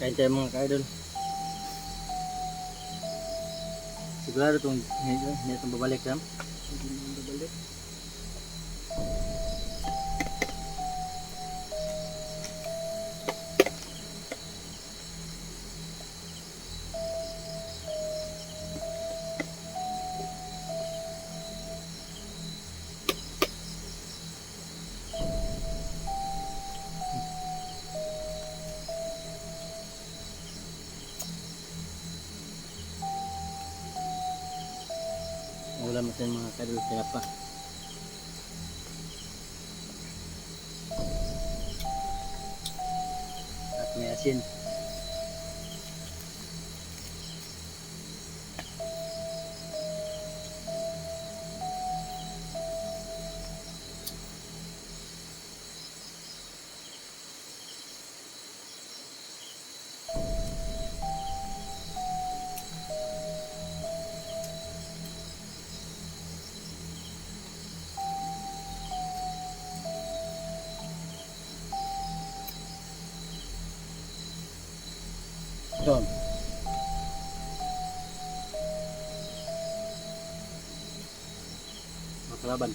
Kain tayo mga ka-idol. Sigurado itong itong babalik Ram. Ulam natin mga ka-idol. Kaya pa. At may asin. Doon. Makalaban.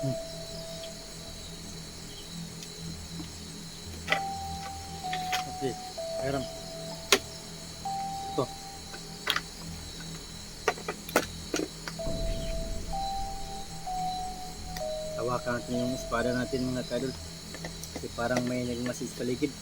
Hmm. Okay, ayram. Natin yung espada natin mga kadol. Kasi parang may nagmasis paligid.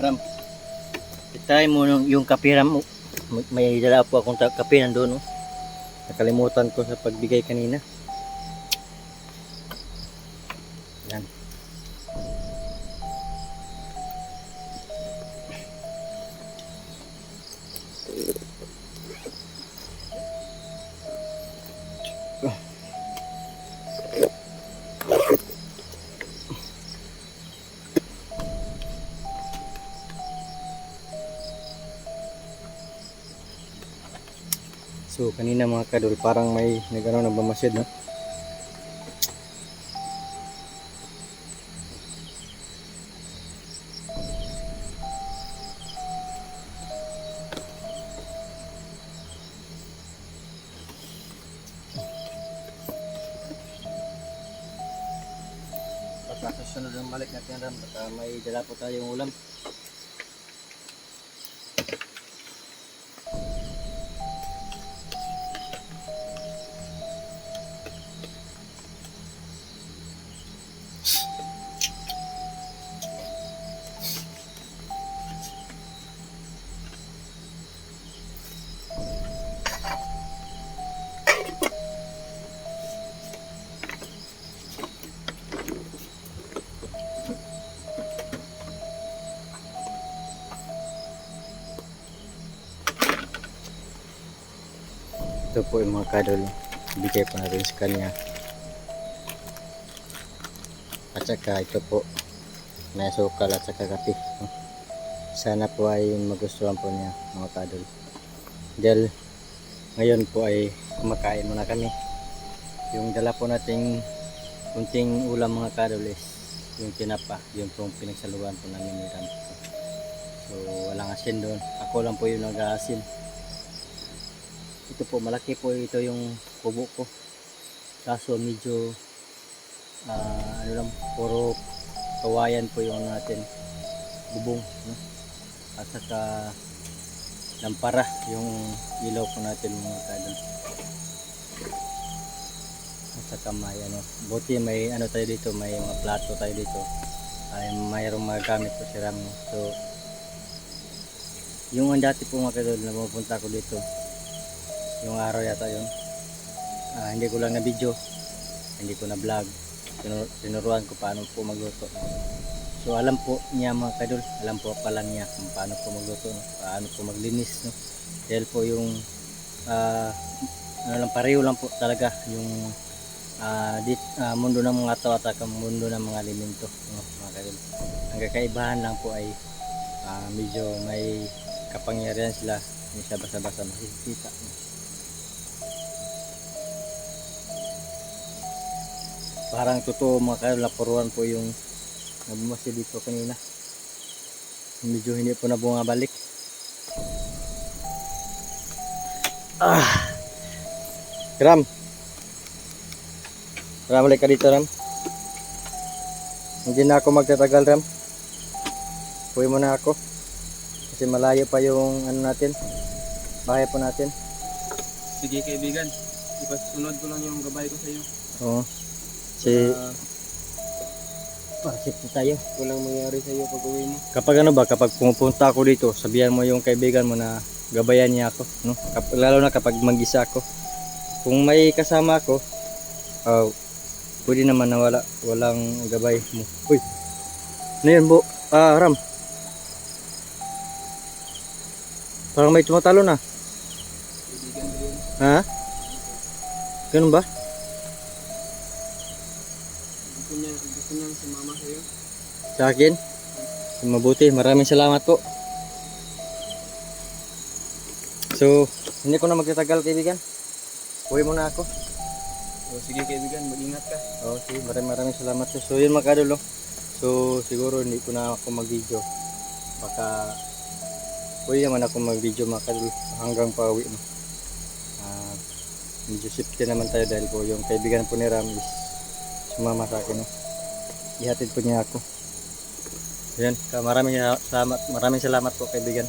Ram. Itry mo yung kape Ram. May- dala po akong kape nandun. No? Nakalimutan ko sa pagbigay kanina. Yan. So kanina mga kadol parang may nagano nagbamasid no. Baka sa sunod ng balik natin ram, baka may dala po tayong ulam. Ito po yung mga kadol. Bigay po natin sa kanya. At saka ito po. May sukal at saka kape. Sana po ay magustuhan po niya mga kadol. Dahil ngayon po ay kumakain muna kami. Yung dala po nating kunting ulam mga kadol is yung tinapa. Yung pong pinagsaluhan po namin ni Ram. So walang asin doon. Ako lang po yung nag-aasin ito po malaki po ito yung kubo ko. Kaso medyo ah, ano lang puro kawayan po yung ano natin bubong no? at saka lampara yung ilaw po natin mga kadol at saka may ano buti may ano tayo dito may mga plato tayo dito. Ay mayroong magamit po si Ram so yung dati po mga kadol na pupunta ko dito yung araw yata yun Ah, hindi ko lang na video hindi ko na vlog Tinur- tinuruan ko paano po magluto so alam po niya mga kadol alam po pala niya kung paano po magluto no? paano po maglinis no? dahil po yung ah, ano lang pareho lang po talaga yung ah, dit, ah, mundo ng mga tao at mundo ng mga alimento no? mga kadol ang kakaibahan lang po ay ah, medyo may kapangyarihan sila hindi siya basa-basa makikita no? Parang totoo mga kayo laporuan po yung nabumasi dito kanina. Medyo hindi po na bumabalik. Ah. Ram. Ram balik ka dito Ram. Hindi na ako magtatagal Ram. Uwi mo na ako. Kasi malayo pa yung ano natin. Bahay po natin. Sige kaibigan, ipasunod ko lang yung gabay ko sa iyo. oo si Uh, Parsip tayo. Walang mangyari sa iyo pag uwi mo. kapag ano ba kapag pumupunta ako dito sabihan mo yung kaibigan mo na gabayan niya ako no? Kap- lalo na kapag mag-isa ako. Kung may kasama ako uh, pwede naman na wala walang gabay mo. Uy! Ano yan bo? Ah ram parang may tumatalo na. Ha? Ganun ba Gusto niya, gusto niya sumama sa iyo. sa akin mabuti maraming salamat po so hindi ko na magtatagal kaibigan uwi muna ako O sige kaibigan, mag-ingat ka. Oh, sige, maraming maraming salamat. So, yun mga kadol, no? So, siguro hindi ko na ako mag-video. Baka, pwede naman ako mag-video mga kadol hanggang pauwi, no? Ah, medyo safety naman tayo dahil po yung kaibigan po ni Ram is sumama sa akin? Ihatid po niya ako. Ayan, maraming salamat, maraming salamat po kaibigan.